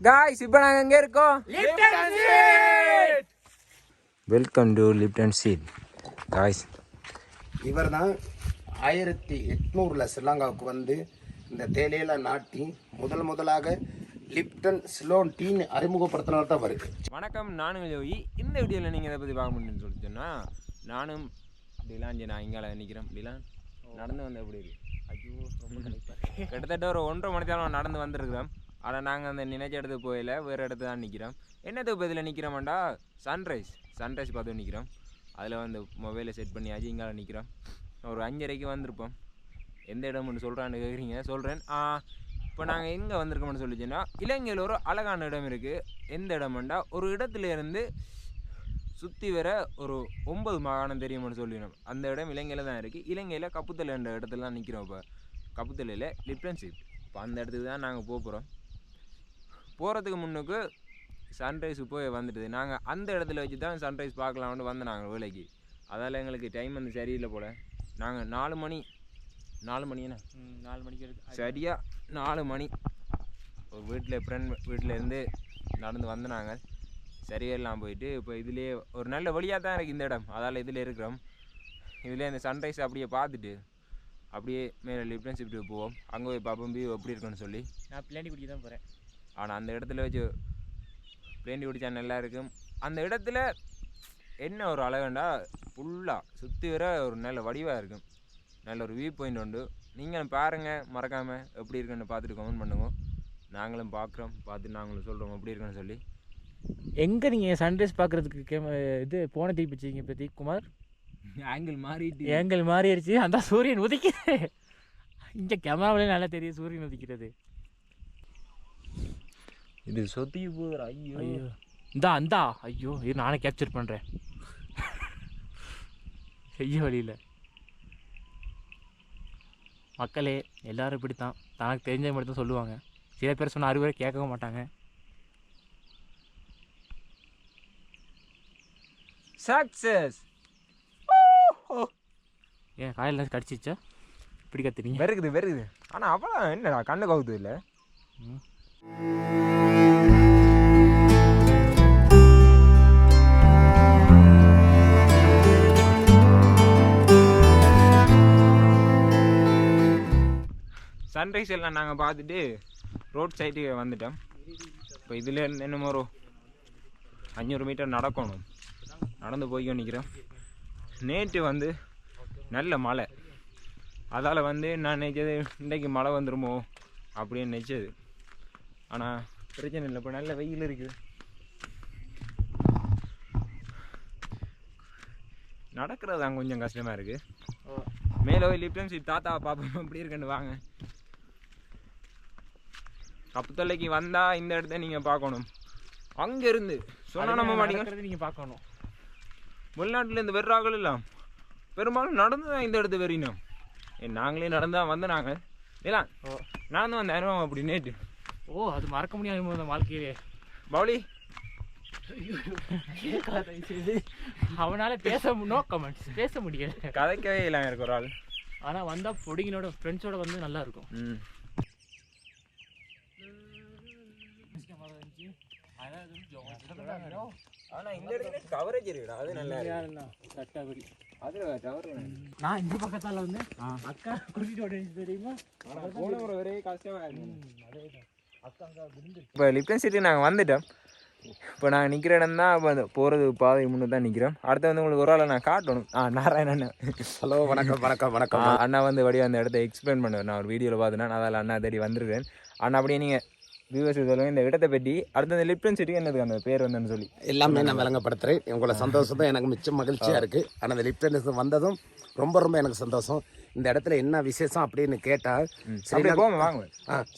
Guys இப்போ நாங்கள் எங்கே இருக்கோம்? Welcome to Lipton seat guys இவர் தான் ஆயிரத்தி எட்நூறில் ஸ்ரீலங்காவுக்கு வந்து இந்த தேயிலையில நாட்டி முதல் முதலாக லிப்டன் ஸ்லோன் டீன்னு அறிமுகப்படுத்தினவர் தான் வருது வணக்கம் நானும் ஜோயி. இந்த வீடியோவில் நீங்கள் எதை பற்றி பார்க்க முடியும்னு சொல்லி சொன்னால் நானும் டிலான் நான் இங்கால நிற்கிறேன் டிலான் நடந்து வந்த எப்படி இருக்கு? ஐயோ ரொம்ப. கிட்டத்தட்ட ஒரு ஒன்றரை மணி நேரம் நடந்து வந்திருக்கிறோம். ஆனால் நாங்கள் அந்த நினைச்ச இடத்துக்கு போயில வேறு இடத்து தான் நிற்கிறோம் என்னத்துக்கு பதில் நிற்கிறோம்டா சன்ரைஸ் சன்ரைஸ் பார்த்து நிற்கிறோம் அதில் வந்து மொபைலை செட் பண்ணி அஜிங்கால நிற்கிறோம் ஒரு அஞ்சரைக்கு வந்திருப்போம். எந்த இடம்னு சொல்கிறான்னு கேட்குறீங்க சொல்கிறேன் இப்போ நாங்கள் எங்கே வந்திருக்கோம்னு சொல்லிச்சுன்னா இலங்கையில் ஒரு அழகான இடம் இருக்குது எந்த இடம்ண்டா? ஒரு இடத்துல இருந்து சுற்றி வர ஒரு ஒன்பது மாகாணம் தெரியும்னு சொல்லிடணும். அந்த இடம் இலங்கையில் தான் இருக்குது இலங்கையில் கப்புத்தலை என்ற இடத்துல தான் நிற்கிறோம் இப்போ. கப்புத்தலையில் லிப்டன்ஷிப் இப்போ அந்த இடத்துக்கு தான் நாங்கள் போக போகிறோம் போகிறதுக்கு முன்னுக்கு சன்ரைஸ் போய் வந்துட்டுது நாங்கள் அந்த இடத்துல வச்சு தான் சன்ரைஸ் பார்க்கலாம்னு வந்தோம் நாங்கள் வேலைக்கு. அதால் எங்களுக்கு டைம் வந்து சரியில்லை போல். நாங்கள் நாலு மணி நாலு மணி என்ன? நாலு மணிக்கு இருக்கு. சரியா நாலு மணி. ஒரு வீட்டில் ஃப்ரெண்ட் வீட்டிலேருந்து நடந்து வந்து நாங்கள் சரியெல்லாம் போயிட்டு இப்போ இதுலேயே ஒரு நல்ல வழியாக தான் இருக்குது இந்த இடம். அதால் இதில் இருக்கிறோம். இதில் இந்த சன்ரைஸ் அப்படியே பார்த்துட்டு அப்படியே மேலே லிப்டன் ஷிஃப்ட்டுக்கு போவோம். அங்கே போய் பார்ப்போம் வியூ எப்படி இருக்குன்னு சொல்லி. நான் பிள்ளைண்டி குடிக்க தான் போகிறேன் ஆனால் அந்த இடத்துல வச்சு பிளேண்டி குடிச்சா நல்லா இருக்கும். அந்த இடத்துல என்ன ஒரு அழகுண்டா ஃபுல்லாக சுற்றி வர ஒரு நல்ல வடிவாக இருக்கும். நல்ல ஒரு வியூ பாயிண்ட் உண்டு. நீங்களும் பாருங்கள் மறக்காமல் எப்படி இருக்குன்னு பார்த்துட்டு கமெண்ட் பண்ணுங்க. நாங்களும் பார்க்குறோம் பார்த்துட்டு நாங்களும் சொல்கிறோம் எப்படி இருக்குன்னு சொல்லி. எங்கே நீங்கள் சன்ரைஸ் பார்க்குறதுக்கு கேம இது போன திருப்பி வச்சிங்க பிரதீப் குமார்? ஆங்கிள் மாறிட்டு. ஏங்கல் மாறிடுச்சு. அந்த சூரியன் உதிக்குது. இங்கே கேமராவிலே நல்லா தெரியும் சூரியன் உதிக்கிறது. இது சொத்தி போகுதுடா ஐயோ. ஐயோ. இந்தா இந்தா. ஐயோ இது நானே கேப்சர் பண்ணுறேன் செய்ய வழியில். மக்களே எல்லாரும் இப்படித்தான். தனக்கு தெரிஞ்ச மட்டும் தான் சொல்லுவாங்க. சில பேர் சொன்ன அறிவுரை கேட்கவும் மாட்டாங்க. சக்ஸஸ் ஏன் காலையில் கடிச்சிச்சா? இப்படி கத்துறீங்க? வெறுக்குது வெறுக்குது. ஆனால் அவ்வளோ என்னடா கண்ணு கவுது இல்லை? ம். சன்ரைஸ் எல்லாம் நாங்கள் பார்த்துட்டு ரோட் சைட்டுக்கு வந்துட்டோம். இப்போ இதில் என்னமோ ஒரு அஞ்சூறு மீட்டர் நடக்கணும். நடந்து போய் நிற்கிறோம் நேற்று வந்து நல்ல மழை. அதால் வந்து நான் நினைச்சது இன்றைக்கு மழை வந்துருமோ? அப்படின்னு நினச்சது. ஆனால் பிரச்சனை இல்லை இப்போ நல்ல வெயில் இருக்குது. நடக்கிறது தான் கொஞ்சம் கஷ்டமாக இருக்குது மேலே போய் லிப்டன் சீட் தாத்தா பாப்போம் எப்படி இருக்குன்னு வாங்க. கப்புத்தலைக்கு வந்தா இந்த இடத்த நீங்க பார்க்கணும். அங்க இருந்து சொன்னா நம்ம மாட்டீங்க. நீங்கள் பார்க்கணும். வெளிநாட்டுல இருந்து வர்றார்கள் எல்லாம். பெரும்பாலும் நடந்து தான் இந்த இடத்து வரையினோம் ஏ நாங்களே நடந்து தான் வந்து நாங்கள் இல்லை ஓ. நடந்து வந்த அனுபவம் அப்படி நேற்று. ஓ அது மறக்க முடியாத அந்த வாழ்க்கையிலே. பவுலி அவனால பேச நோ கமெண்ட்ஸ் பேச முடியல. கதைக்கவே இல்லை எனக்கு ஒரு ஆள். ஆனா வந்தா பொடிங்கனோட ஃப்ரெண்ட்ஸோட வந்து நல்லா இருக்கும். ம். ஆனா இந்த இடத்துல கவரேஜ் இருக்குடா. அது நல்லா சட்டப்படி. அதுல டவர் நான் இந்த பக்கத்தால வந்து அக்கா கூட்டிட்டு தெரியுமா? போன ஒரு ஒரே கஷ்டமா இப்போ லிப்டன் சிட்டி நாங்கள் வந்துட்டோம். இப்போ நாங்கள் நிற்கிற இடம் தான் இப்போ போகிறது பாதை முன்னு தான் நிற்கிறோம் அடுத்து வந்து உங்களுக்கு ஒரு ஆளை நான் காட்டணும். ஆ நாராயணன். அண்ணன் ஹலோ வணக்கம் வணக்கம் வணக்கம். அண்ணா வந்து வடிவா அந்த இடத்த எக்ஸ்பிளைன் பண்ணுவேன் நான் ஒரு வீடியோவில் பார்த்தேன். நான் அதில் அண்ணா தேடி வந்திருக்கேன். அண்ணா அப்படியே நீங்கள் வியூவர்ஸ் சொல்லுங்கள் இந்த இடத்தை பற்றி அடுத்து அந்த லிப்டன் சிட்டி என்னது அந்த பேர் வந்தேன்னு சொல்லி. எல்லாமே நான் விளங்கப்படுத்துறேன். உங்களை சந்தோஷம் தான் எனக்கு மிச்சம் மகிழ்ச்சியாக இருக்குது ஆனால் இந்த லிப்டன் வந்ததும் ரொம்ப ரொம்ப எனக்கு சந்தோஷம். இந்த இடத்துல என்ன விசேஷம் அப்படின்னு கேட்டால்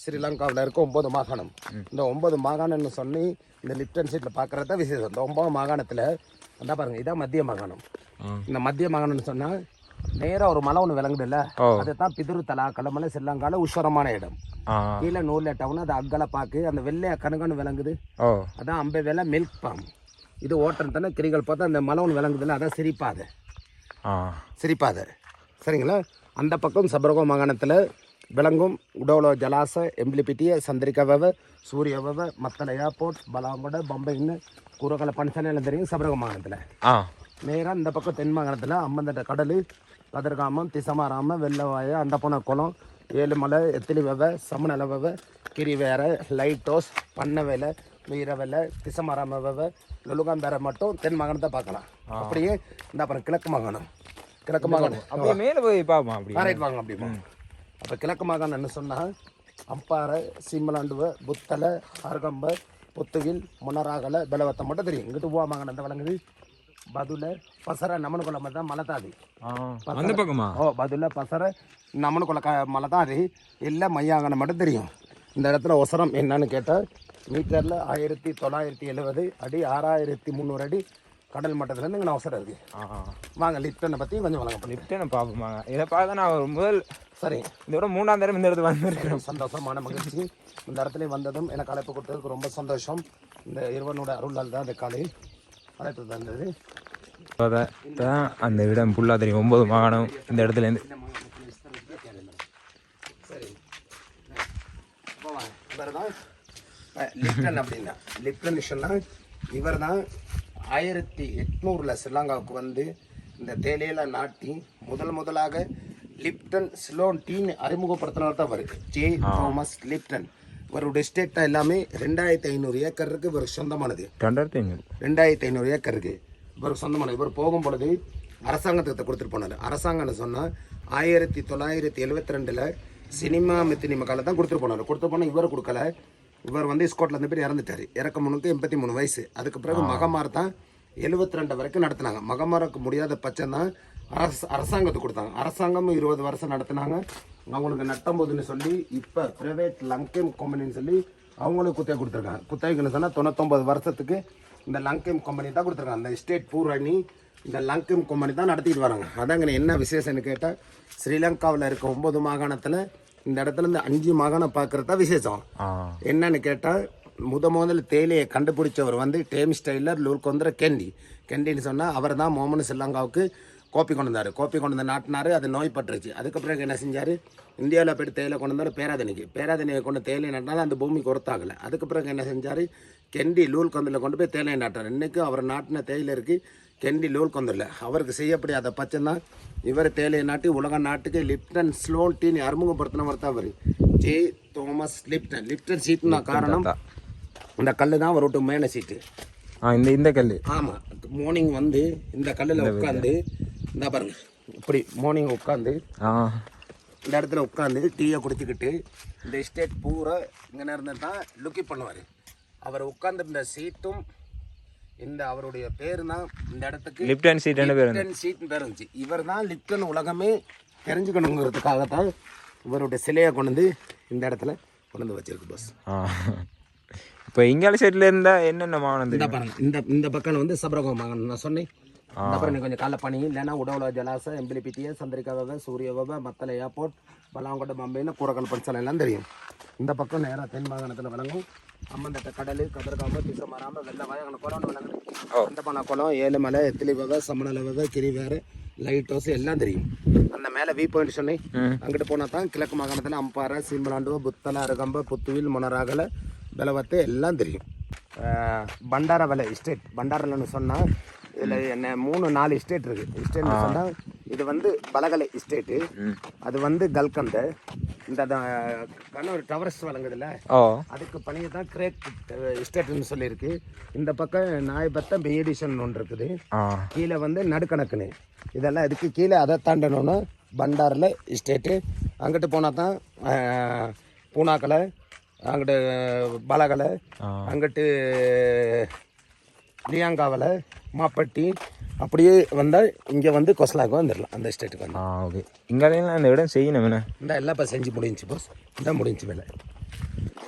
ஸ்ரீலங்காவில் இருக்க ஒன்பது மாகாணம். இந்த ஒன்பது மாகாணம்னு சொல்லி இந்த லிப்டன் சீட்டில் பார்க்குறது தான் விசேஷம். இந்த ஒன்பது மாகாணத்தில் என்ன பாருங்க இதான் மத்திய மாகாணம். இந்த மத்திய மாகாணம்னு சொன்னால் நேராக ஒரு மலை ஒன்று விளங்குதுல்ல? ஓ. அதுதான் பிதுரு தலா களமலை ஸ்ரீலங்காவில் உஸ்வரமான இடம். கீழே நூலில் டவுன் அது அக்கலை பாக்கு அந்த வெள்ளை கணுகன்னு விளங்குது. அதான் அம்பை வேலை மில்க் பாம் இது ஓட்டம் தானே கிரிகள் பார்த்தா அந்த மலை ஒன்று விளங்குதுல்ல அதான் சிரிப்பாதை. சிரிப்பாதை. சரிங்களா? அந்த பக்கம் சபரகோ மாகாணத்தில் விளங்கும் உடோலோ ஜலாச எம்பிலிபிட்டிய சந்திரிக்கவவ சூரியவவ மத்தள ஏர்போர்ட் பலாங்கொட பம்பைன்னு குரகல பணிசனையில் தெரியும் சபரக மாகாணத்தில். ஆ. நேராக இந்த பக்கம் தென் மாகாணத்தில் அம்மந்தட்ட கடல் கதிர்காமம் திசமாராம வெள்ளவாய அண்டப்பன குளம் ஏழுமலை எத்திலி வெவ சமநல வெவ கிரிவேர லைட்டோஸ் பண்ண வேலை வீரவேலை திசமாராம வெவ லொலுகாம்பேரை மட்டும் தென் மாகாணத்தை பார்க்கலாம். அப்படியே இந்த அப்புறம் கிழக்கு மாகாணம். கிழக்கு மாகாணம் அப்படியே மேலே போய் பார்ப்போம் அப்படி ரைட் வாங்க அப்படிமா அப்போ கிழக்கு மாகாணம்னு சொன்னால் அம்பாறை சீமலாண்டுவ புத்தலை அருகம்ப புத்துவில் முனராகலை பெலவத்தை மட்டும் தெரியும். இங்கிட்டு போவா மாகாணம் அந்த வழங்குது. பதுல பசர நமனு கொள்ள தான் மலை தான் அந்த பக்கமா? ஓ பதுல பசர நமனு கொள்ள க மலை தான் அது. எல்லாம் மட்டும் தெரியும். இந்த இடத்துல ஒசரம் என்னன்னு கேட்டால் மீட்டரில் ஆயிரத்தி தொள்ளாயிரத்தி எழுபது அடி ஆறாயிரத்தி முந்நூறு அடி கடல் மட்டத்துலேருந்து இங்கே அவசரம் இருக்குது ஆ வாங்க லிப்டனை பற்றி கொஞ்சம் வழங்க நான் பார்ப்போமாங்க. இதை பார்த்து நான் ஒரு முதல் சரி. இதோட மூணாம் தடவை இந்த இடத்துக்கு வந்திருக்கிறேன் சந்தோஷமான மகிழ்ச்சி. இந்த இடத்துல வந்ததும் எனக்கு அழைப்பு கொடுத்ததுக்கு ரொம்ப சந்தோஷம். இந்த இருவனோட அருளால் தான் அந்த காலை அழைப்பு தந்தது தான் அந்த இடம் ஃபுல்லாக தெரியும். ஒம்பது மாகாணம் இந்த இடத்துலேருந்து. சரி. இவர் தான் லிப்டன் அப்படின்னா லிப்டன் இவர் தான் ஆயிரத்தி எட்நூறில் ஸ்ரீலங்காவுக்கு வந்து இந்த தேயிலையில நாட்டி முதல் முதலாக லிப்டன் ஸ்லோன் டீன்னு அறிமுகப்படுத்தினவர் தான் அவர் ஜே தாமஸ் லிப்டன். இவருடைய ஸ்டேட்டா எல்லாமே ரெண்டாயிரத்தி ஐநூறு ஏக்கர் இருக்கு இவருக்கு சொந்தமானது. ரெண்டாயிரத்தி ஐநூறு. ரெண்டாயிரத்தி ஐநூறு ஏக்கர் இருக்கு இவர் சொந்தமான இவர் போகும் பொழுது அரசாங்கத்தை கொடுத்துட்டு போனார். அரசாங்கம்னு சொன்னால் ஆயிரத்தி தொள்ளாயிரத்தி எழுவத்தி ரெண்டில் சினிமா மித்தினி மக்களை தான் கொடுத்துட்டு போனார். கொடுத்து போனால் இவர் கொடுக்கல. இவர் வந்து ஸ்கோட்லேருந்து பேர் இறந்துட்டார். இறக்க முன்னுக்கு எண்பத்தி மூணு வயசு. அதுக்கு பிறகு மகமார் தான் எழுபத்தி ரெண்டு வரைக்கும் நடத்தினாங்க. மகமாருக்கு முடியாத பட்சம் தான் அரசு அரசாங்கத்துக்கு கொடுத்தாங்க. அரசாங்கமும் இருபது வருஷம் நடத்தினாங்க. அவங்களுக்கு நட்டம்போதுன்னு சொல்லி இப்போ ப்ரைவேட் லங்கேம் கம்பெனின்னு சொல்லி அவங்களுக்கு குத்தகை கொடுத்துருக்காங்க. குத்தகைன்னு சொன்னால் தொண்ணூத்தொம்பது வருஷத்துக்கு இந்த லங்கேம் கம்பெனி தான் கொடுத்துருக்காங்க. அந்த ஸ்டேட் பூரணி இந்த லங்கேம் கம்பெனி தான் நடத்திட்டு வராங்க. அதாங்க என்ன விசேஷம்னு கேட்டால் ஸ்ரீலங்காவில் இருக்க ஒன்பது மாகாணத்தில் இந்த இடத்துல இந்த அஞ்சு மாகாணம் பார்க்குறது தான் விசேஷம் என்னன்னு கேட்டால் முத முதல்ல தேயிலையை கண்டுபிடிச்சவர் வந்து டேம் ஸ்டைலர் லூல்கொந்திர கெண்டி. கெண்டின்னு சொன்னால் அவர் தான் மோமன் ஸ்ரீலங்காவுக்கு கோப்பி கொண்டு வந்தார். கோப்பி கொண்டு வந்து நாட்டினார் அது நோய்பட்டுருச்சு அதுக்கப்புறம் என்ன செஞ்சார்? இந்தியாவில் போய்ட்டு தேயிலை கொண்டு வந்தார் பேராதனிக்கு. பேராதனியை கொண்டு தேயிலை நட்டினாலும் அந்த பூமிக்கு ஒருத்தாகலை. அதுக்கு பிறகு என்ன செஞ்சார்? கெண்டி லூல்கொந்தில் கொண்டு போய் தேயிலை நாட்டார் இன்றைக்கும் அவர் நாட்டின தேயிலை இருக்குது கெண்டி லூல்கொந்தில் அவருக்கு செய்யப்படியாத பட்சம் தான் இவர் தேயிலையை நாட்டி உலக நாட்டுக்கு லிப்டன் ஸ்லோன் டீன்னு அறிமுகப்படுத்தினவர் தான் அவர் ஜே தோமஸ் லிப்டன். லிப்டன் சீட்னா காரணம் இந்த கல் தான் அவர் விட்டு மேலே சீட்டு. ஆ இந்த இந்த கல் ஆமாம் மார்னிங் வந்து இந்த கல்லில் உட்காந்து இந்த பாருங்க. இப்படி மார்னிங் உட்காந்து இந்த இடத்துல உட்காந்து டீயை குடிச்சிக்கிட்டு இந்த எஸ்டேட் பூரா இங்கே இருந்து தான் லுக்கி பண்ணுவார். அவர் உட்காந்துருந்த சீட்டும் இந்த அவருடைய பேர் தான் இந்த இடத்துக்கு லிப்டன் சீட் லிப்டன் சீட்னு பேர் இருந்துச்சு. இவர் தான் லிப்டன் உலகமே தெரிஞ்சுக்கணுங்கிறதுக்காகத்தான் இவருடைய சிலையை கொண்டு வந்து இந்த இடத்துல கொண்டு வந்து வச்சிருக்கு பஸ் இப்போ இங்கால சைடில் இருந்தால் என்னென்ன மாகாணம் இந்த பாருங்க. இந்த இந்த பக்கம் வந்து சபரகம் வாங்கணும் நான் சொன்னேன். அப்புறம் நீ கொஞ்சம் காலைல பனி இல்லைன்னா உடவுல ஜலாச எம்பிலிபிட்டிய சந்திரிக்காவை சூரியவவை மத்தள ஏர்போர்ட் பலாங்கொட்டை பம்பைன்னு கூரக்கல் பரிசலம் எல்லாம் தெரியும். இந்த பக்கம் நேராக தென் மாகாணத்தில் வழங்கும். அம்மந்தட்ட கடல் கதிர்காம திசமராம வெள்ளவாய் அங்கே குளம் விளங்குது அந்த பண குளம் ஏழுமலை எத்திலி வவை சமணல வவை கிரிவேறு லைட் ஹவுஸ் எல்லாம் தெரியும். அந்த மேலே வி பாயிண்ட் சொன்னேன் அங்கிட்டு போனால் தான் கிழக்கு மாகாணத்தில் அம்பாறை சீம்பலாண்டுவ புத்தலை அருகம்ப புத்துவில் முனராகலை பெலவத்து எல்லாம் தெரியும். அஹ் பண்டாரவலை எஸ்டேட் பண்டாரலன்னு சொன்னால் இதில் என்ன மூணு நாலு எஸ்டேட் இருக்குது எஸ்டேட்னு சொன்னால் இது வந்து பலகலை எஸ்டேட்டு அது வந்து கல்கந்த. இந்த கண்ணூர் டவர்ஸ் வழங்குதுல்ல? அதுக்கு பணியை தான் கிரேக் எஸ்டேட்னு சொல்லியிருக்கு. இந்த பக்கம் நாயபத்தம் பெயடிஷன் ஒன்று இருக்குது. கீழே வந்து நடுக்கணக்குன்னு. இதெல்லாம் இதுக்கு கீழே அதை தாண்டணும்னா பண்டாரில் எஸ்டேட்டு அங்கிட்டு போனால் தான் பூனாக்கலை அங்கிட்டு பலகலை. அங்கிட்டு லியாங்காவில் மாப்பட்டி அப்படியே வந்தால் இங்கே வந்து கொசலாக்கு வந்துடலாம் அந்த எஸ்டேட்டுக்கு வந்து. ஆ ஓகே இங்காலையும் அந்த இடம் செய்யணும் என்ன? இந்த எல்லாம் இப்போ செஞ்சு முடிஞ்சு போஸ் இந்த முடிஞ்சு வேலை.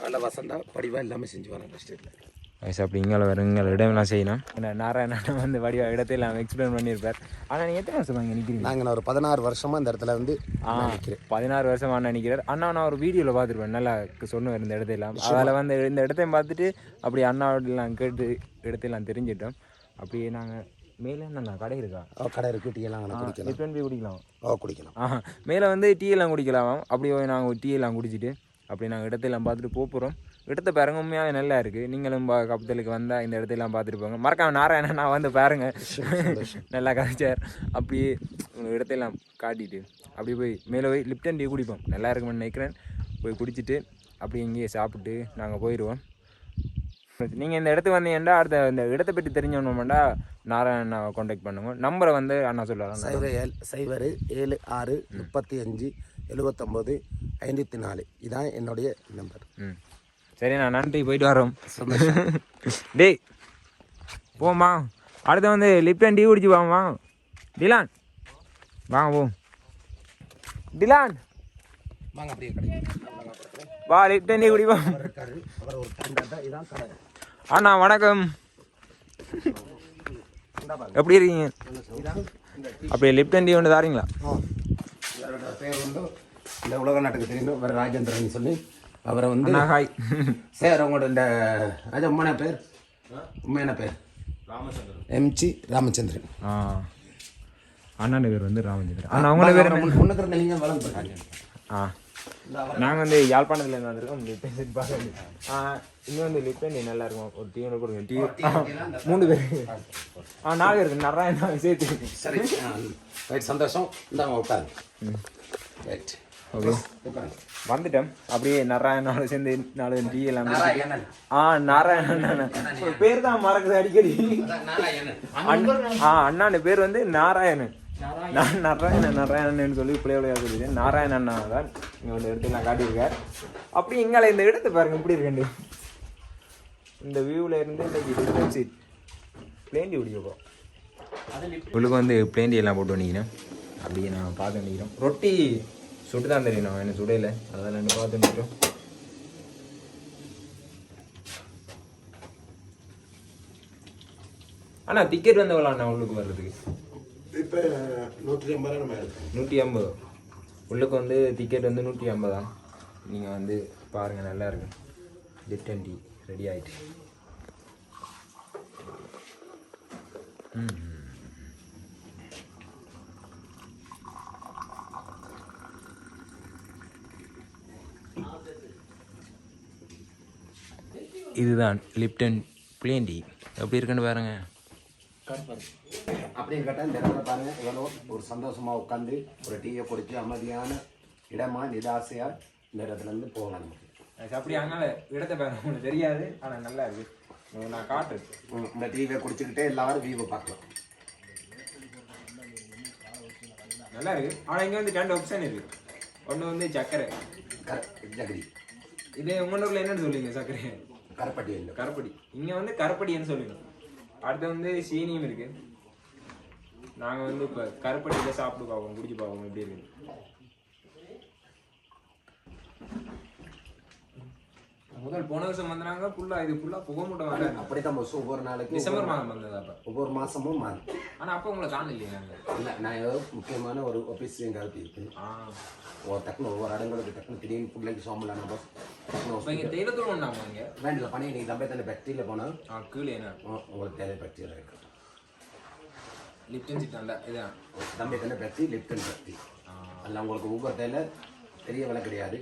நல்ல வசந்தா படிவாக எல்லாமே செஞ்சு வராங்க எஸ்டேட்டில் வயசு அப்படி இங்கால வேறு இங்கால இடம்லாம் செய்யணும். நாராயணன் வந்து வடிவா இடத்தையெல்லாம் எக்ஸ்பிளைன் பண்ணியிருப்பார். ஆனால் நீங்கள் எத்தனை வருஷம் அங்கே நிற்கிறீங்க நாங்கள் நான் ஒரு பதினாறு வருஷமாக இந்த இடத்துல வந்து ஆ நிற்கிறேன் பதினாறு வருஷம் அண்ணா நிற்கிறார் அண்ணா நான் ஒரு வீடியோவில் பார்த்துருப்பேன். நல்லா சொன்னுவார் இந்த இடத்தையெல்லாம் அதில் வந்து இந்த இடத்தையும் பார்த்துட்டு அப்படி அண்ணாவெல்லாம் கேட்டு இடத்தையெல்லாம் தெரிஞ்சிட்டோம். அப்படியே நாங்கள் மேலே என்னண்ணா கடை இருக்கா? ஓ, கடை இருக்கு. டீ எல்லாம் குடிக்கலாம். போய் குடிக்கலாம். ஓ குடிக்கலாம். ஆஹா மேலே வந்து டீ எல்லாம் குடிக்கலாம். அப்படி போய் நாங்கள் டீ எல்லாம் குடிச்சிட்டு அப்படி நாங்கள் இடத்தையெல்லாம் பார்த்துட்டு போக போகிறோம் இடத்த பாருங்க உண்மையாகவே நல்லா இருக்குது நீங்களும் கப்பத்தலுக்கு வந்தால் இந்த இடத்தையெல்லாம் பார்த்துட்டு போங்க. மறக்காம நாராயணன் நான் வந்து பாருங்க. நல்லா கதைச்சார் அப்படியே உங்க இடத்தையெல்லாம் காட்டிட்டு அப்படி போய் மேலே போய் லிப்டன் டீ குடிப்போம். நல்லா இருக்குமென்னு நினைக்கிறேன். போய் குடிச்சிட்டு அப்படியே இங்கேயே சாப்பிட்டு நாங்கள் போயிடுவோம் நீங்கள் இந்த இடத்துக்கு வந்தீங்கன்னா அடுத்த இந்த இடத்தை பற்றி தெரிஞ்சவனுமெண்டா நாராயணனை காண்டாக்ட் பண்ணுங்க. நம்பரை வந்து அண்ணா சொல்லுவாங்க சைவ ஏழு சைவர் ஏழு ஆறு முப்பத்தி அஞ்சு எழுபத்தொம்போது ஐம்பத்தி நாலு. இதான் என்னுடைய நம்பர் ம். சரி நான் நன்றி போயிட்டு வரோம். டேய் போமா அடுத்து வந்து லிப்டன் டீ குடிச்சு வாமா டிலான் வாங்க போ. டிலான். வாங்க அப்படியே வா லிப்டன் டீ குடிப்போம் அண்ணா வணக்கம். எப்படி இருக்கீங்க? அப்படியே லிப்டன் டீ ஒன்று தாரீங்களா? இந்த உலக நாட்டுக்கு தெரியும் ராஜேந்திரன் சொல்லி அவரை வந்து அண்ணா ஹாய் சார் உங்களோட இந்த ராஜா உண்மையான பேர்? உண்மையான பேர்? M G Ramachandran. ஆ. அண்ணாண்ட பேர் வந்து ராமச்சந்திரன். அண்ணா அவங்களோட பேர்? முன்னுக்கு இருந்த நீங்கள் வளர்ந்துருக்காங்க ஆ. நாங்கள் வந்து யாழ்ப்பாணத்துல இருந்து வந்திருக்கோம். லிப்டன் டீ பார்க்க ஆ இங்கே வந்து லிப்டன் டீ நல்லா இருக்கும். ஒரு டீ ஒன்று கொடுங்க டீ மூணு பேர். ஆ நாலு பேருக்கு நிறைய சேர்த்து சரி ரைட் சந்தோஷம். இந்தாங்க உட்காருங்க. ரைட் ஓகே உட்காருங்க வந்துட்டோம் அப்படியே நாராயணோட சேர்ந்து நாலு டீ எல்லாம் ஆ நாராயணன். பேர் தான் மறக்குது அடிக்கடி. ஆ அண்ணாண்ட பேர் வந்து நாராயணன். நான் நாராயணன் நாராயணன் சொல்லி பிள்ளையோட சொல்லிடுறேன் நாராயணன் அண்ணா தான் இங்கே வந்து இடத்துல நான் காட்டியிருக்கார் அப்படி இங்கே இந்த இடத்தை பாருங்க இப்படி இருக்கண்டு. இந்த வியூவில் இருந்து இன்னைக்கு சீட் பிளேண்டி பிடிக்கப்போ உள்ளுக்கு வந்து பிளேண்டி எல்லாம் போட்டு வண்டிக்கிறேன் அப்படியே நான் பார்த்து வண்டிக்கிறோம் ரொட்டி. சுட்டு தான் தெரியணும் என்ன சுடையில அதெல்லாம் ரெண்டு பார்த்து வண்டிக்கிறோம் அண்ணா டிக்கெட் வந்து அண்ணா உள்ளுக்கு வர்றதுக்கு? இப்போ நூற்றி ஐம்பது நம்ம நூற்றி ஐம்பது? உள்ளுக்கு வந்து டிக்கெட் வந்து நூற்றி ஐம்பதா? நீங்கள் வந்து பாருங்கள் நல்லா இருக்கு லிப்டன் டீ ரெடி ஆயிட்டு. ம். இதுதான் லிப்டன் பிளேன் டீ எப்படி இருக்குன்னு பாருங்க. அப்படின்னு கேட்டால் இந்த இடத்துல பாருங்க எவ்வளோ ஒரு சந்தோஷமா உட்காந்து ஒரு டீயை குடிச்சு அமைதியான இடமா நிதாசையா இந்த இடத்துல இருந்து போகலாம் நமக்கு. அப்படி அதனால இடத்த பாருங்க உங்களுக்கு தெரியாது ஆனால் நல்லா இருக்கு. உங்களுக்கு நான் காட்டுறேன். இந்த டீயை குடிச்சுக்கிட்டே எல்லாரும் வியூவை பார்க்கலாம். நல்லா இருக்கு. ஆனால் இங்கே வந்து ரெண்டு ஆப்ஷன் இருக்கு. ஒன்று வந்து சர்க்கரை. கர ஜகதி இதே உங்கள் ஊரில் என்னன்னு சொல்லுவீங்க சர்க்கரை. கரப்பட்டி இல்லை கருப்படி இங்கே வந்து கரப்படின்னு சொல்லுங்க. அடுத்து வந்து சீனியும் இருக்குது நாங்கள் வந்து இப்போ கருப்பட்டியில் சாப்பிட்டு பார்ப்போம் குடிச்சு பார்ப்போம் எப்படி இருக்குது முதல் போன வருஷம் வந்தாங்க ஃபுல்லாக இது ஃபுல்லாக புகை மூட்டம் வந்தாங்க அப்படி தான் பஸ் ஒவ்வொரு நாளைக்கு டிசம்பர் மாதம் வந்தது அப்போ. ஒவ்வொரு மாசமும் மாறும். ஆனால் அப்போ உங்களை காணலையே நாங்கள் இல்லை நான் ஏதோ முக்கியமான ஒரு ஆஃபீஸ் எங்காவது இருக்கு ஆ. ஒரு டக்குனு ஒவ்வொரு இடங்களுக்கு டக்குனு திடீர்னு பிள்ளைக்கு சோம்பலான பஸ் இங்கே தேயிலத்தூள் ஒன்றாமா இங்கே? வேண்டில் பண்ணி நீங்கள் தம்பி தானே ஃபேக்ட்ரியில் போனால் ஆ கீழே என்ன? உங்களுக்கு தேவை ஃபேக்ட்ரியில் இருக்கு. லிப்டன் சிட் நல்லா இதான் தம்பி தானே ஃபேக்ட்ரி லிப்டன் ஃபேக்ட்ரி அதில் உங்களுக்கு ஒவ்வொரு தேயில பெரிய விலை கிடையாது.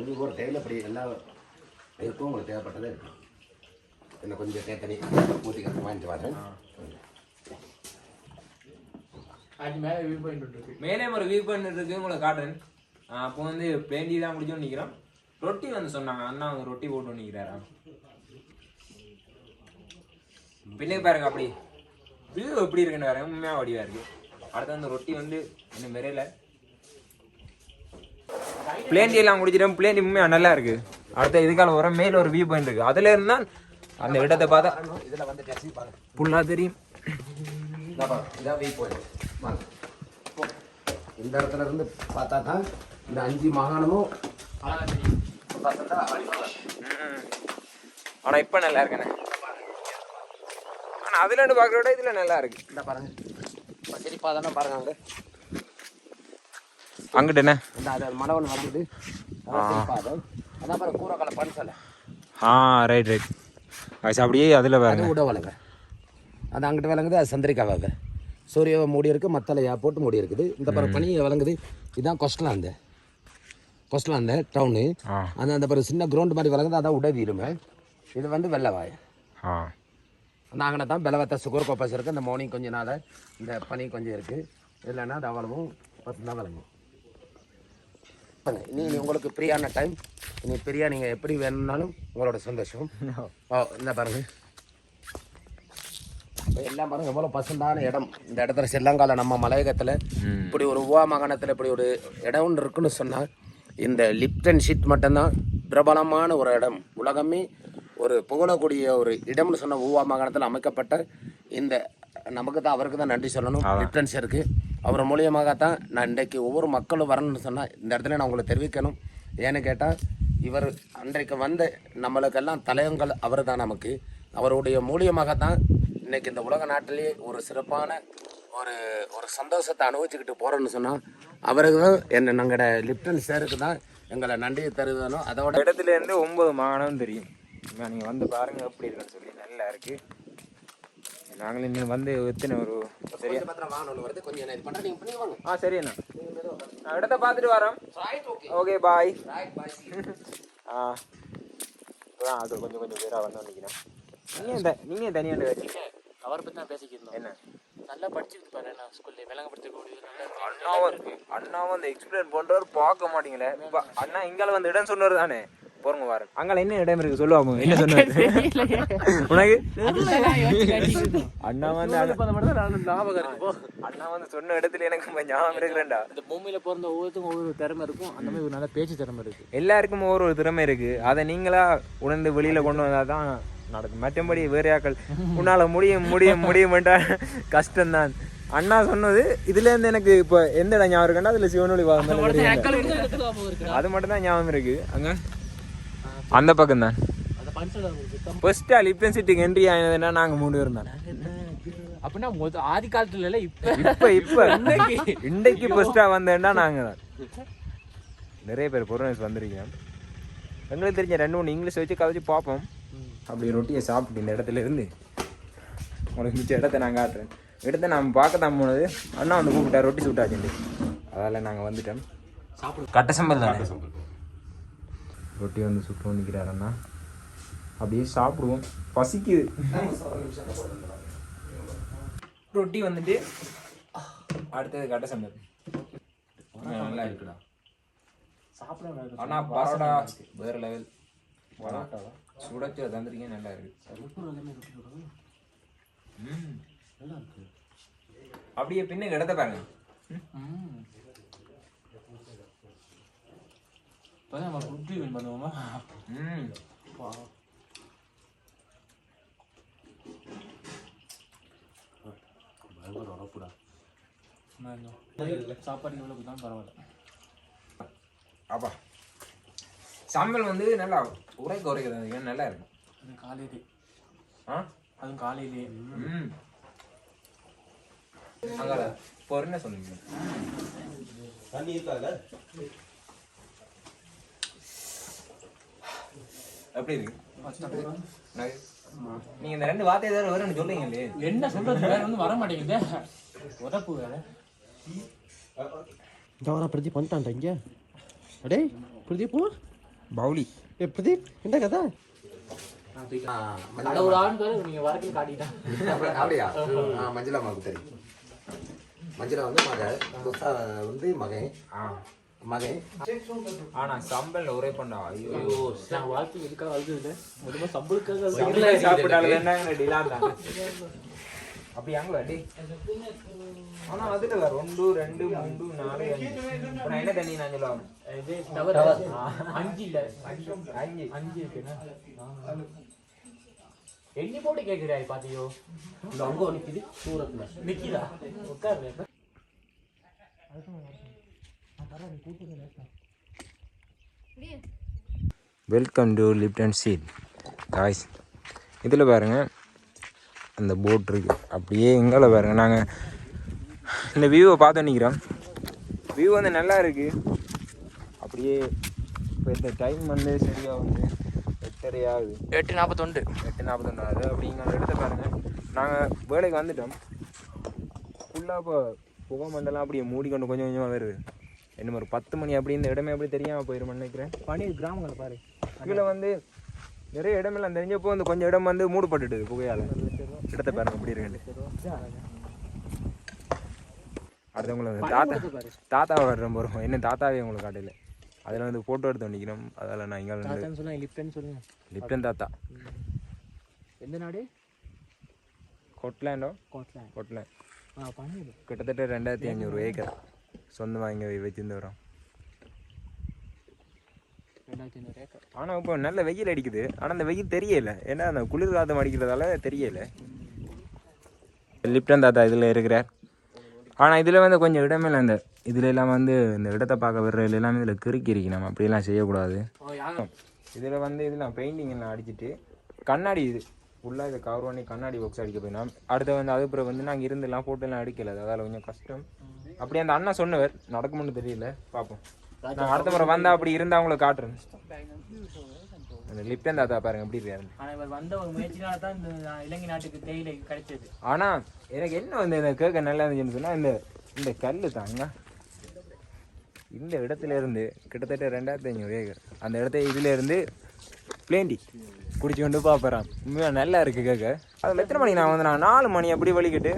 ஒவ்வொரு தேயில அப்படி எல்லா இருக்கும் உங்களுக்கு தேவைப்பட்டதே இருக்கும் இதில் கொஞ்சம் தேத்தனி ஊற்றிக்க வாங்கிட்டு வரேன் அது மேலே வியூ பாயிண்ட் இருக்கு. மேலே ஒரு வியூ பாயிண்ட் இருக்கு உங்களுக்கு காட்டுறேன். அப்போ வந்து பிளேண்டி தான் முடிச்சோன்னு நிற்கிறோம் ரொட்டி வந்து சொன்னாங்க அண்ணா அவங்க ரொட்டி போட்டு நிற்கிறாரா பின்னுக்கு பாருங்க அப்படி. வியூ எப்படி இருக்குன்னு பாருங்க உண்மையாக வடிவா இருக்கு. அடுத்து வந்து ரொட்டி வந்து இன்னும் விரையில. பிளேண்டி எல்லாம் முடிச்சிட்டோம் பிளேண்டி உண்மையாக நல்லா இருக்கு. அடுத்த இதுக்கால வர மேல ஒரு வியூ பாயிண்ட் இருக்கு. அதுல இருந்தா அந்த இடத்தை பார்த்தா இதில் வந்து ஃபுல்லாக தெரியும். இந்த இடத்துல இருந்து பார்த்தா தான் இந்த அஞ்சு மாகாணமும் பார்த்தா ஆனா இப்போ நல்லா இருக்குண்ணே. ஆனா அதுல இருந்து பார்க்குற விட இதுல நல்லா இருக்கு. இந்த பாருங்க. சரிப்பா தானே பாருங்க அங்கே. அங்கிட்டண்ணே. இந்த அது மடவன் நடக்குது பாதை அதான் பாருங்க கூரக்கால பரிசலை ஆ ரைட் ரைட் அது அப்படியே அதில் அது பாருங்க உடவலைங்க அது அங்கிட்டு விளங்குது அது சந்திரிக்காவை சூரிய மூடி இருக்குது மத்தளை போட்டு மூடி இருக்குது. இந்த பிறகு பனி விளங்குது. இதுதான் கொஸ்டலாந்து. கொஸ்டலாந்து டவுனு அந்த அந்த பிறகு சின்ன கிரவுண்ட் மாதிரி விளங்குது அதான் உடவீருமே இது வந்து வெள்ளவாய். ஆ. அந்த அங்கே தான் பெலவத்த சுகர் கோப்பஸ் இருக்குது இந்த மார்னிங் கொஞ்சம் நாள் இந்த பனி கொஞ்சம் இருக்குது இல்லைன்னா அது அவ்வளவும் பத்து தான் விளங்கும். இனி இனி உங்களுக்கு ஃப்ரீயான டைம் இனி ஃப்ரீயாக நீங்கள் எப்படி வேணும்னாலும் உங்களோட சந்தோஷம். ஓ இந்த பாருங்க. எல்லாம் பாருங்க எவ்வளோ பசந்தான இடம். இந்த இடத்துல செல்லங்கால நம்ம மலையகத்தில் இப்படி ஒரு உவா மாகாணத்தில் இப்படி ஒரு இடம் இருக்குன்னு சொன்னால் இந்த லிப்டன் ஷீட் மட்டும்தான் பிரபலமான ஒரு இடம். உலகமே ஒரு புகழக்கூடிய ஒரு இடம்னு சொன்ன ஊவா மாகாணத்தில் அமைக்கப்பட்ட இந்த நமக்கு தான் அவருக்கு தான் நன்றி சொல்லணும். லிப்டன் ஷேருக்கு அவர் மூலியமாக தான் நான் இன்றைக்கு ஒவ்வொரு மக்களும் வரணும்னு சொன்னால் இந்த இடத்துல நான் உங்களுக்கு தெரிவிக்கணும். ஏன்னு கேட்டால் இவர் அன்றைக்கு வந்த நம்மளுக்கெல்லாம் தலைவங்கள் அவர் தான் நமக்கு. அவருடைய மூலியமாக தான் இன்றைக்கி இந்த உலக நாட்டிலேயே ஒரு சிறப்பான ஒரு ஒரு சந்தோஷத்தை அனுபவிச்சுக்கிட்டு போகிறோன்னு சொன்னால் அவருக்கு தான் என்ன நாங்களோட லிப்டன் சேருக்கு தான் எங்களை நன்றியை தருவதனும் அதோட இடத்துலேருந்து ஒம்பது ஒன்பது மாகாணம் தெரியும். நீங்கள் வந்து பாருங்கள் எப்படி இருக்குன்னு சொல்லி நல்லா இருக்குது நாங்களும் இன்னும் வந்து எத்தனை ஒரு சரியா பத்திரம் வாங்கணும் வருது. கொஞ்சம் இது பண்ணுறேன் நீங்கள் பண்ணி வாங்க. ஆ சரி அண்ணா. நான் இடத்த பார்த்துட்டு வரோம். ஓகே பாய் ஆ. இப்போதான் அது கொஞ்சம் கொஞ்சம் பேராக வந்து நிற்கிறேன் நீங்கள் த நீங்கள் தனியாக வச்சு அவரை பற்றி தான் பேசிக்கிருந்தோம் என்ன? நல்லா படிச்சிருக்கு பாரு நான் ஸ்கூல்ல விளங்கப்படுத்தக்கூடிய நல்லா அண்ணா வந்து அண்ணா வந்து எக்ஸ்பிளைன் பண்றவர் பார்க்க மாட்டீங்களே. அண்ணா இங்கால வந்து இடம் சொன்னவர் தானே போறங்க பாரு அங்கால என்ன இடம் இருக்கு சொல்லுவாங்க என்ன சொன்னாரு உனக்கு? அண்ணா வந்து அண்ணா- ஞாபகம் இருக்கு. அண்ணா வந்து சொன்ன இடத்துல எனக்கு ஞாபகம் இருக்கிறேன்டா இந்த பூமியில பிறந்த ஒவ்வொருத்தருக்கும் ஒவ்வொரு திறமை இருக்கும். அந்த மாதிரி ஒரு நல்ல பேச்சு திறமை இருக்கு. எல்லாருக்கும் ஒவ்வொரு ஒரு திறமை இருக்கு. அதை நீங்களா உணர்ந்து வெளியில கொண்டு வந்தா தான் நடக்கும். மற்றபடி வேறையாக்கள் உன்னால முடியும் முடியும் முடியும்ன்றா கஷ்டம்தான். அண்ணா சொன்னது இதுல இருந்து எனக்கு இப்போ எந்த இடம் ஞாபகம் இருக்குன்னா அதுல சிவனொளி வாதம் அது மட்டும் தான் ஞாபகம் இருக்கு. அங்க? அந்த பக்கம் தான் ஃபர்ஸ்டா லிப்டன் சிட்டிக்கு என்ட்ரி ஆனதுன்னா நாங்க மூணு பேரும் தான். அப்படின்னா மொத ஆதி காலத்துல இல்ல இப்ப இப்ப. இப்ப இன்றைக்கு ஃபர்ஸ்டா வந்தேன்னா நாங்க தான். நிறைய பேர் பொருள் வந்திருக்கீங்க எங்களுக்கு தெரிஞ்ச ரெண்டு மூணு இங்கிலீஷ் வச்சு கதைச்சு பார்ப்போம். அப்படி ரொட்டியை சாப்பிட்டு இந்த இடத்துல இருந்து உங்களுக்கு மிச்ச இடத்த நான் காட்டுறேன். இடத்த நான் பார்க்க தான் போனது. அண்ணா வந்து கூப்பிட்டா ரொட்டி சுட்டாச்சு அதால நாங்கள் வந்துட்டோம். சாப்பிடு. கட்ட சம்பல் தானே? ரொட்டி வந்து சுட்டு நிற்கிறார் அண்ணா அப்படியே சாப்பிடுவோம். பசிக்குது. ரொட்டி வந்துட்டு அடுத்தது கட்ட சம்பல் நல்லா இருக்குடா. சாப்பிட அண்ணா பரோடா வேற லெவல் சுடச்சு தந்துருக்கீங்க நல்லா இருக்கு. ம். அப்படியே பின்ன இடத்த பாருங்க. இப்பதான் நம்ம ஃபுட் ரிவ்யூ பண்ணுவோமா ம் சாப்பாடு இவ்வளவு தான் பரவாயில்ல அப்பா சம்பல் வந்து நல்லா உரைக்க உரைக்கிறது நல்லா இருக்கும் அது காலையிலே ஆ அதுவும் காலையிலே ம் அங்கே இப்போ என்ன சொன்னீங்க எப்படி இருக்கு. நீங்க இந்த ரெண்டு வார்த்தை ஏதாவது வரும்னு சொல்றீங்க இல்லையே? என்ன சொல்றது? வேற ஒன்றும் வர மாட்டேங்குது. உதப்பு வேற. ஜவரா பிரதீப் வந்துட்டான்டா இங்கே. அடே பிரதீப் பவுலி. ஏ பிரதீப் என்ன கதை? அந்த ஒரு ஆண் நீங்க வரக்கில் காட்டிட்டான் அப்படியா? ஆ மஞ்சளா மாவுக்கு தெரியும். மஞ்சளா வந்து மகன் வந்து மகன். ஆ. மகன் ஆனா சம்பல்ல ஒரே பண்ணா? ஐயோ. நான் வாழ்க்கை எதுக்காக வாழ்க்கை இல்லை முதல்ல சம்பளுக்காக சம்பல் சாப்பிட்டாலும் என்ன? டிலான் தான் அப்படி அங்க டி ஆனா அதுல ரெண்டு ரெண்டு மூணு நாலு அஞ்சு. இப்ப நான் என்ன தண்ணி நான் சொல்லுவாங்க இது தவறு அஞ்சு இல்ல. அஞ்சு. அஞ்சு அஞ்சு இருக்குண்ணா எண்ணி போட்டு கேட்கிறாய் பாத்தியோ? இந்த அங்கே நிற்கிது சூரத்தில் நிக்கிதா? உட்காரு welcome to Lipton seat guys இதில் பாருங்க. அந்த போட் இருக்கு. அப்படியே எங்கால பாருங்க. நாங்கள் இந்த வியூவை பார்த்து நிற்கிறோம் வியூ வந்து நல்லா இருக்கு. அப்படியே இப்போ இந்த டைம் வந்து சரியாக வந்து எட்டு எட்டரை ஆகுது எட்டு நாற்பத்தொண்டு எட்டு நாற்பத்தொன்று ஆகுது அப்படிங்க எடுத்து பாருங்க. நாங்கள் வேலைக்கு வந்துட்டோம். ஃபுல்லாக இப்போ புகை மண்டலம் அப்படியே மூடிக்கொண்டு கொஞ்சம் கொஞ்சமாக வருது. என்ன ஒரு பத்து மணி அப்படி இந்த இடமே அப்படி தெரியாமல் போயிருமென்னு நினைக்கிறேன். பனி கிராமங்களை பாரு. கீழே வந்து நிறைய இடமெல்லாம் தெரிஞ்சப்போ வந்து கொஞ்சம் இடம் வந்து மூடப்பட்டுட்டுது புகையால். இடத்த பாருங்க அப்படி இருக்கு. அடுத்தவங்களுக்கு தாத்தா தாத்தாவை வர்றோம் போகிறோம் என்ன தாத்தாவே உங்களுக்கு காட்டல. அதில் வந்து ஃபோட்டோ எடுத்து நிற்கணும் அதில் நான் இங்கே வந்து லிப்டன் சொல்லுங்க. லிப்டன் தாத்தா. எந்த நாடு? கொட்லாண்டோ கோட்லாண்ட் கொட்லேண்ட் கிட்டத்தட்ட ரெண்டாயிரத்தி ஐநூறு ஏக்கர். சொந்தமாக இங்கே வச்சிருந்து ஏக்கர் ஆனால் இப்போ நல்ல வெயில் அடிக்குது ஆனால் அந்த வெயில் தெரியல ஏன்னா அந்த குளிர் காத்தம் அடிக்கிறதால தெரியல லிப்டன் தாத்தா இதில் இருக்கிறார் ஆனால் இதில் வந்து கொஞ்சம் இடமே அந்த இதில் எல்லாம் வந்து இந்த இடத்தை பார்க்க வர்ற எல்லாமே இதில் கிறுக்கி இருக்கு நம்ம அப்படியெல்லாம் செய்யக்கூடாது இதில் வந்து இதெல்லாம் பெயிண்டிங் எல்லாம் அடிச்சிட்டு கண்ணாடி இது ஃபுல்லாக இதை கவர் பண்ணி கண்ணாடி பாக்ஸ் அடிக்க போயிடும் அடுத்து வந்து அது பிறகு வந்து நாங்கள் இருந்தெல்லாம் ஃபோட்டோலாம் அடிக்கல அதால் கொஞ்சம் கஷ்டம் அப்படியே அந்த அண்ணா சொன்னவர். நடக்கும்னு தெரியல. பார்ப்போம் நான் அடுத்த முறை வந்தால் அப்படி இருந்தால் அவங்களுக்கு காட்டுறேன். அந்த லிப்டன் தாத்தா பாருங்க எப்படி இருக்காரு ஆனால் இவர் வந்த ஒரு முயற்சினால தான் இந்த இலங்கை நாட்டுக்கு தேயிலை கிடைச்சது. ஆனால் எனக்கு என்ன வந்து இந்த கேட்க நல்லா இருந்துச்சுன்னு சொன்னால் இந்த இந்த கல் தாங்க இந்த இடத்துல இருந்து கிட்டத்தட்ட ரெண்டாயிரத்தி ஐநூறு ஏக்கர். அந்த இடத்த இதுல இருந்து பிளேண்டி குடிச்சு கொண்டு பார்ப்பறான் உண்மையாக நல்லா இருக்குது கேட்க அதில் எத்தனை மணிக்கு நான் வந்து நான் நாலு மணி அப்படி வலிக்கிட்டு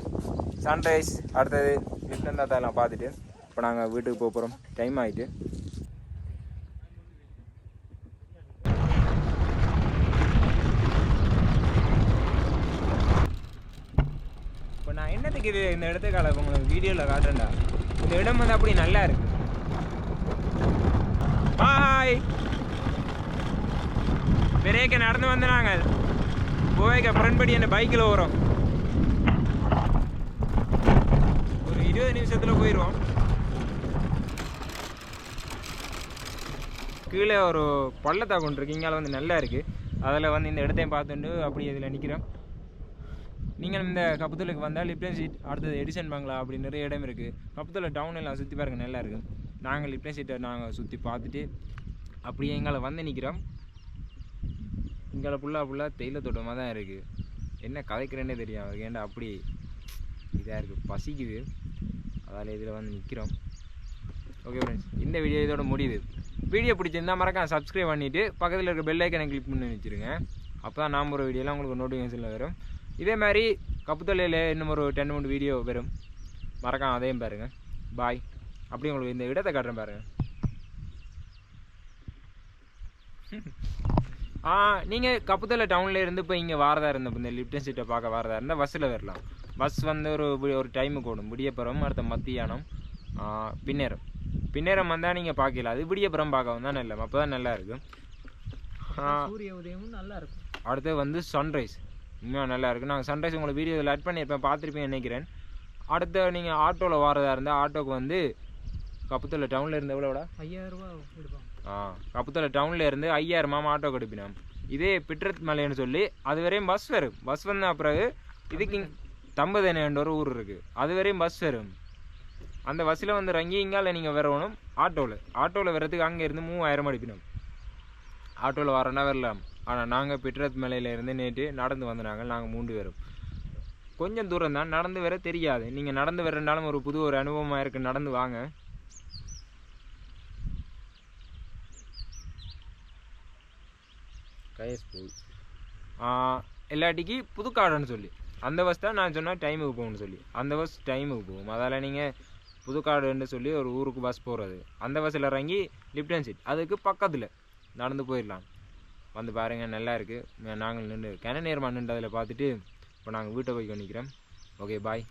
சன்ரைஸ் அடுத்தது லிப்டன் தாத்தா எல்லாம் பார்த்துட்டு இப்போ நாங்கள் வீட்டுக்கு போக போகிறோம். டைம் ஆகிட்டு இப்போ நான் என்னத்துக்கு இது இந்த இடத்துக்கால உங்களுக்கு வீடியோவில் காட்டுறேன்டா. இந்த இடம் வந்து அப்படி நல்லா இருக்கு. பாய் பெரியக்க நடந்து வந்து நாங்கள். கோவைக்கு ஃப்ரெண்ட் படி என்ன பைக்கில் வரோம் இருபது நிமிஷத்தில் போயிடுவோம் கீழே ஒரு பள்ளத்தாக்கு ஒன்று இருக்கு. இங்கால வந்து நல்லா இருக்குது அதில் வந்து இந்த இடத்தையும் பார்த்துட்டு அப்படி இதில் நிற்கிறோம் நீங்கள் இந்த கப்பத்தூலுக்கு வந்தால் லிப்டன் சீட் அடுத்தது எடிசன் பங்களா அப்படி நிறைய இடம் இருக்குது கப்பத்தூல டவுன் எல்லாம் சுற்றி பாருங்க நல்லா இருக்குது நாங்கள் லிப்டன் சீட்டை நாங்கள் சுற்றி பார்த்துட்டு அப்படியே எங்களை வந்து நிற்கிறோம் இங்கே ஃபுல்லாக ஃபுல்லாக தேயிலை தோட்டமாக தான் இருக்குது என்ன கதைக்கிறேன்னே தெரியும் அவருக்கு ஏன்டா அப்படி இதாக இருக்குது பசிக்குது. காலேஜில் இதில் வந்து நிற்கிறோம் ஓகே ஃப்ரெண்ட்ஸ் இந்த வீடியோ இதோட முடியுது வீடியோ பிடிச்சிருந்தா மறக்காம சப்ஸ்கிரைப் பண்ணிவிட்டு பக்கத்தில் இருக்க பெல் ஐக்கனை கிளிக் பண்ணி வச்சுருங்க. அப்போ தான் நாம் ஒரு வீடியோலாம் உங்களுக்கு நோட்டிஃபிகேஷனில் வரும். இதே மாதிரி கப்புத்தொலையில் இன்னும் ஒரு டென் மூன்று வீடியோ வரும். மறக்காம அதையும் பாருங்கள் பாய் அப்படியே உங்களுக்கு இந்த இடத்தை காட்டுறேன் பாருங்கள் ஆ நீங்கள் கப்புத்தலை டவுனில் இருந்து இப்போ இங்கே வாரதாக இருந்தப்போ இந்த லிப்டன் சீட்டை பார்க்க வாரதாக இருந்தால் பஸ்ஸில் வரலாம். பஸ் வந்து ஒரு ஒரு டைமுக்கு ஓடும் விடியப்புறம் அடுத்த மத்தியானம் பின்னேரம். பின்னேரம் வந்தால் நீங்கள் பார்க்கல அது விடியப்புறம் பார்க்க வந்தால் நல்ல அப்போ தான் நல்லா இருக்கும். சூரிய உதயமும் நல்லா இருக்கும். அடுத்து வந்து சன்ரைஸ் இன்னும் நல்லா இருக்கும். நாங்கள் சன்ரைஸ் உங்களுக்கு வீடியோவில் ஆட் பண்ணியிருப்பேன். பார்த்துருப்பேன் நினைக்கிறேன். அடுத்து நீங்கள் ஆட்டோவில் வாரதா இருந்தால் ஆட்டோக்கு வந்து கப்புத்தலை டவுனில் இருந்து எவ்வளோடா ஐயாயிரம் ரூபா எடுப்பாங்க. ஆ கப்புத்தலை டவுனில் இருந்து ஐயாயிரமாம் ஆட்டோ கடுப்பினோம் இதே பிட்ரத் மலைன்னு சொல்லி அது வரையும் பஸ் வரும். பஸ் வந்த பிறகு இதுக்கு தம்பதேனன்ற ஒரு ஊர் இருக்குது அது வரையும் பஸ் வரும். அந்த பஸ்ஸில் வந்து இறங்கி இங்கால நீங்கள் வரணும் ஆட்டோவில் ஆட்டோவில் வர்றதுக்கு அங்கே இருந்து மூவாயிரம் அடிப்பினோம் ஆட்டோவில் வரனா வரலாம். ஆனால் நாங்கள் பிட்ரத் மலையில இருந்து நேற்று நடந்து வந்தாங்க நாங்கள் மூன்று பேரும். கொஞ்சம் தூரம் தான். நடந்து வர தெரியாது. நீங்கள் நடந்து வரனாலும் ஒரு புது ஒரு அனுபவமாக இருக்குது நடந்து வாங்க. கயஸ் போய். இல்லாட்டிக்கு புதுக்காடுன்னு சொல்லி. அந்த பஸ் தான் நான் சொன்னால் டைமுக்கு போகணும்னு சொல்லி. அந்த பஸ் டைமுக்கு போகும். அதால் நீங்கள் புதுக்காடுன்னு சொல்லி ஒரு ஊருக்கு பஸ் போகிறது அந்த பஸ்ஸில் இறங்கி லிப்டன் சீட் அதுக்கு பக்கத்தில் நடந்து போயிடலாம். வந்து பாருங்கள் நல்லா இருக்குது நாங்கள் நின்று கிணநேர் நின்று அதில் பார்த்துட்டு இப்போ நாங்கள் வீட்டை போய் நிற்கிறோம் ஓகே பாய்